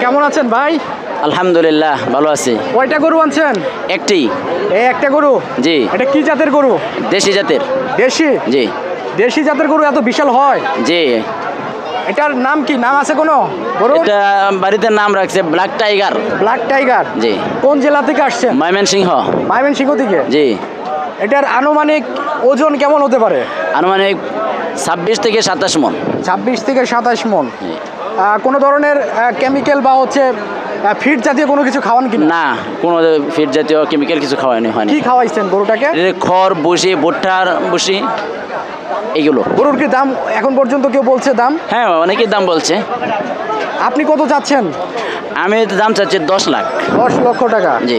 কেমন আছেন ভাই? আলহামদুলিল্লাহ ভালো আছি। কয়টা গরু আনছেন? একটি। এই একটা গরু? জি। এটা কি জাতের গরু? দেশি জাতের। দেশি? জি। দেশি জাতের গরু এত বিশাল হয়? জি। এটার নাম কি? নাম আছে কোনো? গরু এটা বাড়িতে নাম রাখছে ব্ল্যাক টাইগার। Black tiger. জি। কোন জেলা থেকে আসছেন? ময়মনসিংহ। ময়মনসিংহ থেকে? জি। এটার আনুমানিক ওজন কেমন হতে পারে? আনুমানিক ছাব্বিশ থেকে সাতাশ মন। ছাব্বিশ থেকে সাতাশ মন। কোনো ধরনের কেমিক্যাল বা হচ্ছে ফিড জাতীয় কোনো কিছু খাওয়ান কি না কোনো ফিট জাতীয় কেমিক্যাল কিছু খাওয়ানি হয়নি। কি খাওয়াইছেন গরুটাকে? খড় বসি ভুট্টার বসি এগুলো। গরুর কি দাম এখন পর্যন্ত কেউ বলছে দাম? হ্যাঁ অনেকেই দাম বলছে। আপনি কত চাচ্ছেন? আমি তো দাম চাচ্ছি দশ লাখ। দশ লক্ষ টাকা। জি।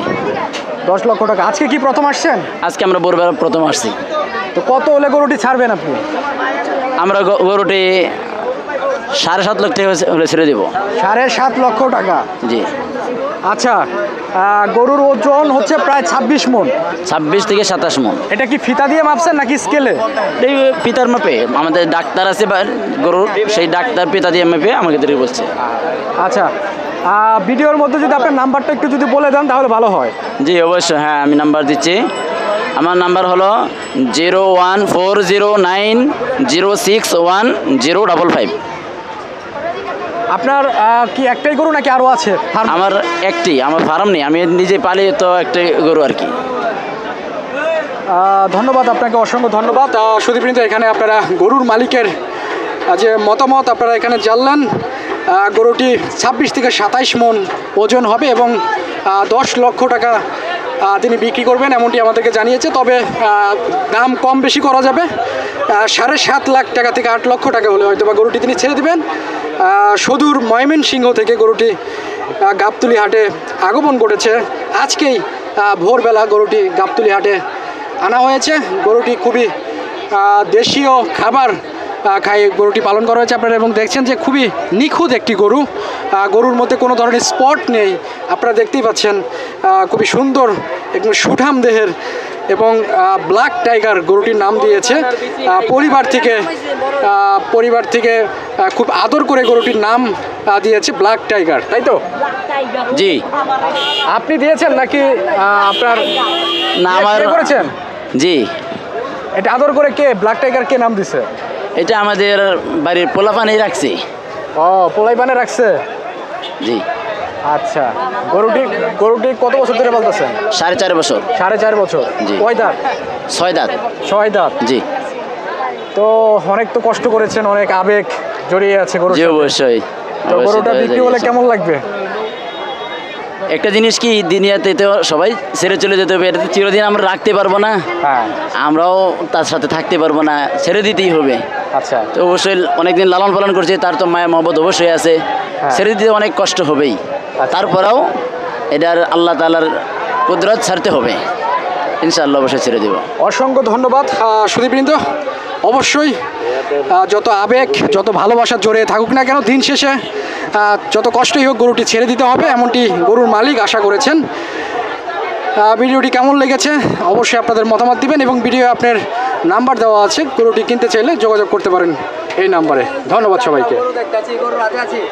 দশ লক্ষ টাকা। আজকে কি প্রথম আসছেন? আজকে আমরা বোরবেলা প্রথম আসছি। তো কত হলে গরুটি ছাড়বেন আপনি? আমরা গরুটি সাড়ে সাত লক্ষ টাকা হলে ছেড়ে দেবো। সাড়ে সাত লক্ষ টাকা। জি। আচ্ছা গরুর ওজন হচ্ছে প্রায় ছাব্বিশ মন। ছাব্বিশ থেকে সাতাশ মন। এটা কি ফিতা দিয়ে মাপছেন নাকি স্কেলে? এই পিতার মাপে। আমাদের ডাক্তার আছে গরুর সেই ডাক্তার পিতা দিয়ে মাপে আমাকে তৈরি বলছে। আচ্ছা ভিডিওর মধ্যে যদি আপনার নাম্বারটা একটু যদি বলে দেন তাহলে ভালো হয়। জি অবশ্যই। হ্যাঁ আমি নাম্বার দিচ্ছি। আমার নাম্বার হলো zero one four zero nine zero six one zero double five. আপনার কি একটাই গরু নাকি আরও আছে? আমার একটি আমার ফার্ম নেই আমি নিজে পালি তো একটাই গরু আর কি। ধন্যবাদ আপনাকে অসংখ্য ধন্যবাদ। সুদীপৃন্দ এখানে আপনারা গরুর মালিকের যে মতামত আপনারা এখানে জানলেন গরুটি ছাব্বিশ থেকে সাতাইশ মন ওজন হবে এবং দশ লক্ষ টাকা তিনি বিক্রি করবেন এমনটি আমাদেরকে জানিয়েছে। তবে দাম কম বেশি করা যাবে সাড়ে সাত লাখ টাকা থেকে আট লক্ষ টাকা হলে হয়তো বা গরুটি তিনি ছেড়ে দেবেন। সুদূর ময়মনসিংহ থেকে গরুটি গাবতুলি হাটে আগমন করেছে। আজকেই ভোরবেলা গরুটি গাবতুলি হাটে আনা হয়েছে। গরুটি খুবই দেশীয় খাবার খাই গরুটি পালন করা হয়েছে আপনারা এবং দেখছেন যে খুবই নিখুঁত একটি গরু। গরুর মধ্যে কোনো ধরনের স্পট নেই। আপনারা দেখতেই পাচ্ছেন খুবই সুন্দর একদম সুঠাম দেহের এবং ব্ল্যাক টাইগার গরুটির নাম দিয়েছে। পরিবার থেকে পরিবার থেকে খুব আদর করে গরুটির নাম দিয়েছে ব্ল্যাক টাইগার তাই তো? জি। আপনি দিয়েছেন নাকি আপনার নাম করেছেন? জি। এটা আদর করে কে? ব্ল্যাক টাইগার কে নাম দিছে? এটা আমাদের বাড়ির পোলাপানি রাখছি। ও পোলাই বানে রাখছে? জি। আচ্ছা। গরুটি গরুটি কত বছর ধরে বলতেছেন সাড়ে চার বছর। সাড়ে চার বছর। জি। কয় দাঁত? ছয় দাঁত। ছয় দাঁত। জি। তো অনেক তো কষ্ট করেছেন অনেক আবেগ জড়িয়ে আছে গরু জি অবশ্যই। তো গরুটা বিক্রি হলে কেমন লাগবে? একটা জিনিস কি দুনিয়াতে তো সবাই ছেড়ে চলে যেতে হবে এটা চিরদিন আমরা রাখতে পারব না। হ্যাঁ। আমরাও তার সাথে থাকতে পারব না ছেড়ে দিতেই হবে। আচ্ছা। তো অবশ্যই অনেকদিন লালন পালন করছে তার তো মায়া মহব্বত অবশ্যই আছে। হ্যাঁ। ছেড়ে দিতে অনেক কষ্ট হবেই। আচ্ছা। তারপরেও এটার আল্লাহ তালার কুদরত ছাড়তে হবে। ইনশাআল্লাহ অবশ্যই ছেড়ে দেবো। অসংখ্য ধন্যবাদ সুদীপবৃন্দ। অবশ্যই যত আবেগ, যত ভালোবাসা জড়িয়ে থাকুক না কেন, দিন শেষে যত কষ্টই হোক গরুটি ছেড়ে দিতে হবে, এমনটি গরুর মালিক আশা করেছেন। ভিডিওটি কেমন লেগেছে অবশ্যই আপনাদের মতামত দিবেন এবং ভিডিও আপনার নাম্বার দেওয়া আছে, গরুটি কিনতে চাইলে যোগাযোগ করতে পারেন এই নাম্বারে। ধন্যবাদ সবাইকে।